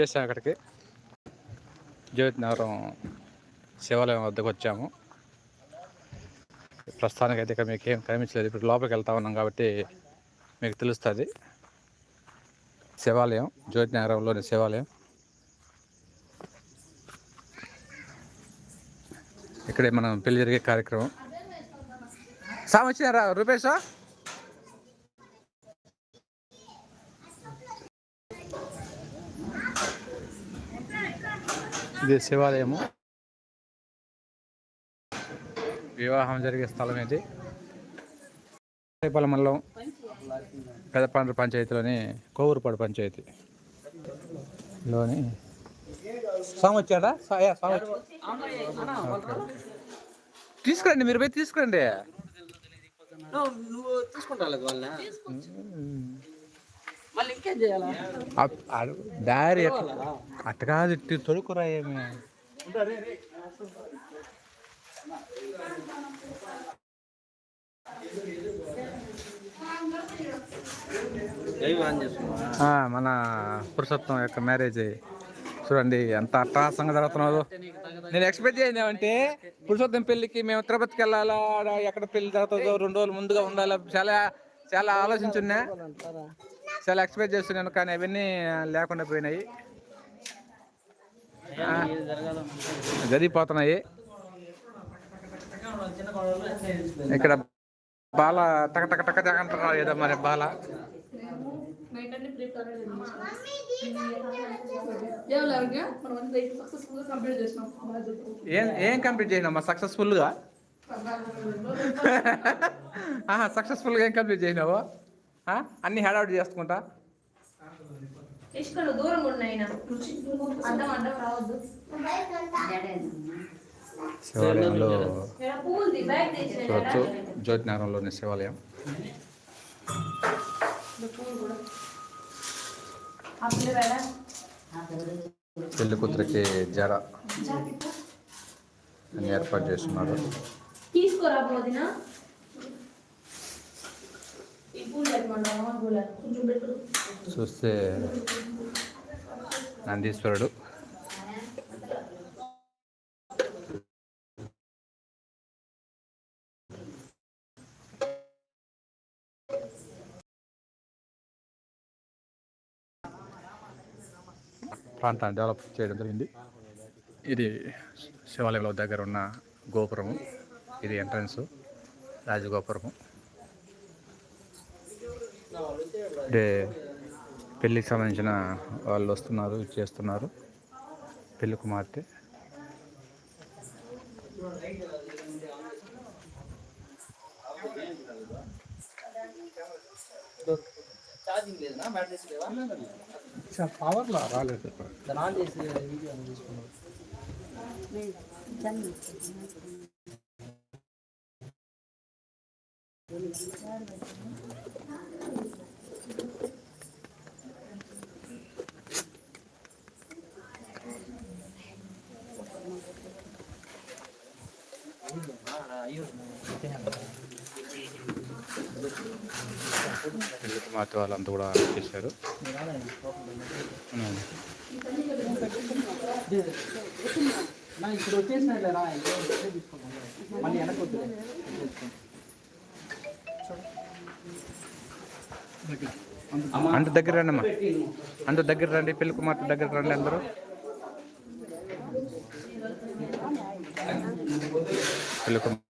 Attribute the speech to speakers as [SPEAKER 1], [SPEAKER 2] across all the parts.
[SPEAKER 1] వచ్చేసాం అక్కడికి. జ్యోతినగరం శివాలయం వద్దకు వచ్చాము. ప్రస్తుతానికి అయితే ఇక్కడ మీకు ఏం కనిపించలేదు. ఇప్పుడు లోపలికి వెళ్తా ఉన్నాం కాబట్టి మీకు తెలుస్తుంది. శివాలయం జ్యోతినగరంలోని శివాలయం. ఇక్కడే మనం పెళ్ళి జరిగే కార్యక్రమం. సామ్ రూపేశా ఇది శివాలయము. వివాహం జరిగే స్థలం ఇది. రేపల మండలం పెదపాండ్ర పంచాయతీలోని కోవూరుపాడు పంచాయతీ లోని స్వామి వచ్చాడా స్వామి తీసుకురండి మీరు పోయి తీసుకురండి.
[SPEAKER 2] నువ్వు తీసుకుంటా వాళ్ళ మళ్ళీ ఇంకేం చేయాలా
[SPEAKER 1] అప్- అడు- దారి అట్ట కాదు ఇట్టి తొడుకురా ఏమి? మన పురుషోత్తం యొక్క మ్యారేజ్ చూడండి ఎంత అట్టహాసంగా జరుగుతున్నదో. నేను ఎక్స్పెక్ట్ చేయలేమంటే పురుషోత్తం పెళ్ళికి మేము తిరుపతికి వెళ్ళాలా? ఆడ ఎక్కడ పెళ్ళి జరుగుతుందో రెండు రోజులు ముందుగా ఉండాలా? చాలా చాలా ఆలోచించున్నా. చాలా ఎక్స్పెక్ట్ చేస్తున్నాను కానీ అవన్నీ లేకుండా పోయినాయి. జరిగిపోతున్నాయి. ఇక్కడ బాల టక టక టక టక అంటున్నారు ఏదో మరి బాల.
[SPEAKER 3] దేవులాగా మనం అంతా సక్సెస్ఫుల్గా కంప్లీట్ చేసినాం
[SPEAKER 1] ఏం ఏం కంప్లీట్ చేసినామా సక్సెస్ఫుల్గా సక్సెస్ఫుల్గా ఏం కంప్లీట్ చేసినావు? అన్ని హ్యాడ్ అవుట్ చేసుకుంటా?
[SPEAKER 3] రావద్దు.
[SPEAKER 1] శివాలయంలో చూడొచ్చు. జ్యోతి నగరంలోని శివాలయం. పెళ్ళి కూతురికి జర అని ఏర్పాటు చేస్తున్నారు.
[SPEAKER 3] తీసుకోరా
[SPEAKER 1] చూస్తే నందీశ్వరుడు. ప్రాంతాన్ని డెవలప్ చేయడం జరిగింది. ఇది శివాలయంలో దగ్గర ఉన్న గోపురము. ఇది ఎంట్రన్స్ రాజగోపురము. అంటే పెళ్ళికి సంబంధించిన వాళ్ళు వస్తున్నారు చేస్తున్నారు. పెళ్ళి కుమార్తె. పవర్లో రాలేదు. కుమార్తె వాళ్ళంతా కూడా చేశారు?
[SPEAKER 2] ఇప్పుడు మళ్ళీ
[SPEAKER 1] అంత దగ్గర రండి అమ్మా అంత దగ్గర రండి పెళ్ళి కుమార్తె దగ్గర రండి అందరూ. పెళ్ళి కుమార్తె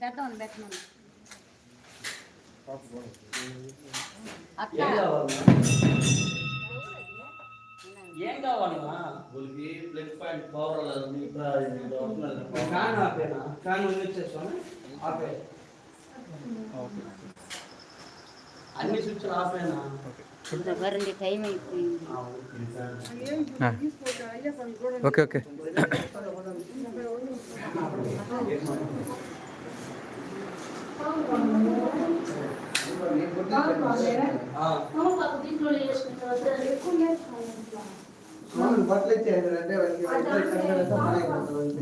[SPEAKER 4] పెట్టమను పెట్టమను అక్క
[SPEAKER 2] ఏం కావాలమ్మా ఫ్యాన్ ఆపేనా ఫ్యాన్ వచ్చేస్తాను ఆపే అన్ని స్విచ్లు ఆఫ్ అయినా
[SPEAKER 4] టైం అయిపోయింది.
[SPEAKER 5] Okay okay.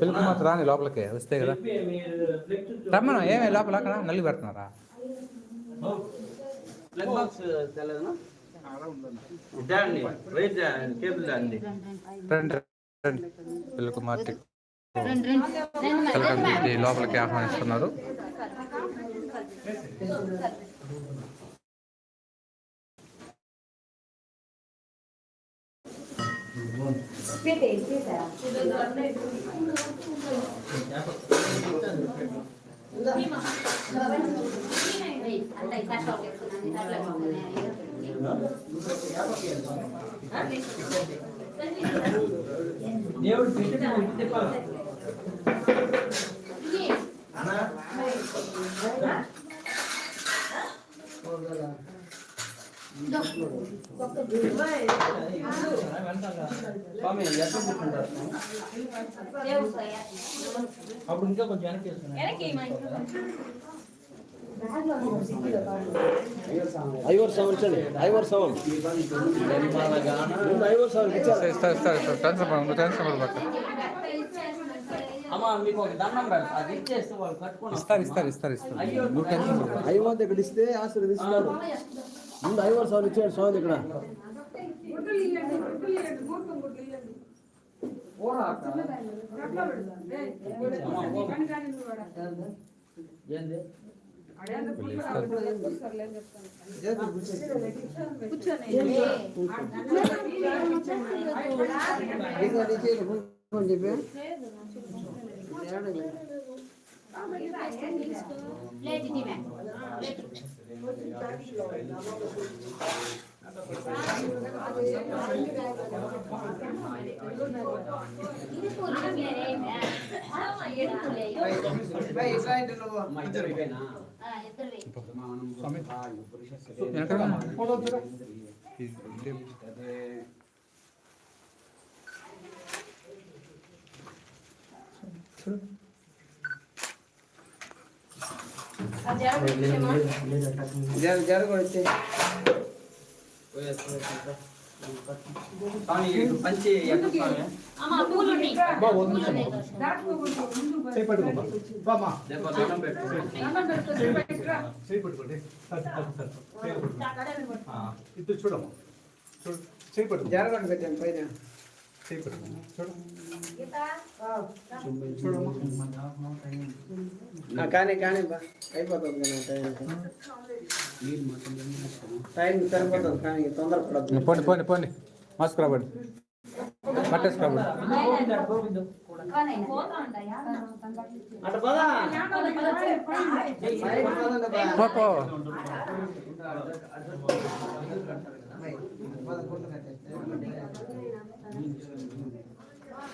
[SPEAKER 1] పిల్లలు మాత్రం రాని లోపలికి వస్తే కదా. రమ్మను ఏమే లోపల? అక్కడ నల్లి పెడుతున్నారా?
[SPEAKER 2] ప్లగ్ బాక్స్ తెలదనా దాన్ని వైర్ కేబుల్ దాన్ని
[SPEAKER 1] రండి రండి. పిల్లలకు మార్చి
[SPEAKER 4] రండి
[SPEAKER 1] లోపలికి ఆహ్వానిస్తున్నారు.
[SPEAKER 4] ఏయ్, అంతా ఈ కట్ట ఒకటి, అట్లా పోతుంది.
[SPEAKER 2] దేవుడు పెట్టి తిప్పాలి అప్పుడు ఇంకా కొంచెం వెనక్కి
[SPEAKER 5] ఐవర్ సెవెన్ ఇచ్చండి ఐవర్ సెవెన్. ఐవర్ సెవెన్
[SPEAKER 1] ఇస్తారు ఇస్తారు టెన్షన్ పడదు పక్క ఇస్తారు ఇస్తారు ఇస్తారు ఇస్తారు.
[SPEAKER 5] ఐవర్ ఇక్కడ ఇస్తే ఆశీర్వదిస్తున్నాడు ముందు ఐవర్ సెవెన్ ఇచ్చాడు స్వామి ఇక్కడ.
[SPEAKER 2] ఏంది
[SPEAKER 4] ప్లేట్ ఇది చూడు जर जर करते पानी ये पंचे या
[SPEAKER 2] कुछ पानी अम्मा
[SPEAKER 4] पूल नहीं बा
[SPEAKER 1] बहुत
[SPEAKER 5] मुश्किल दांत में
[SPEAKER 2] बोलते हैं। सही पड़ गया
[SPEAKER 4] बा माँ देखो तो नंबर
[SPEAKER 2] पे नंबर पे
[SPEAKER 6] सही पड़ गया सही
[SPEAKER 5] पड़ गया सर सर
[SPEAKER 6] सर हाँ।,
[SPEAKER 5] हाँ।,
[SPEAKER 6] हाँ। इतना छोड़ो। छोड़ सही पड़ गया
[SPEAKER 5] जरा कर देते हैं पहले। కానీ కానీ బా. అయిపోతుంది కదా టైం. టైం సరిపోతుంది కానీ తొందరపడద్దు.
[SPEAKER 1] పోండి పోండి పోండి మాస్క్ రాబడి. పట్టేసుకోబడి
[SPEAKER 5] అటు పదా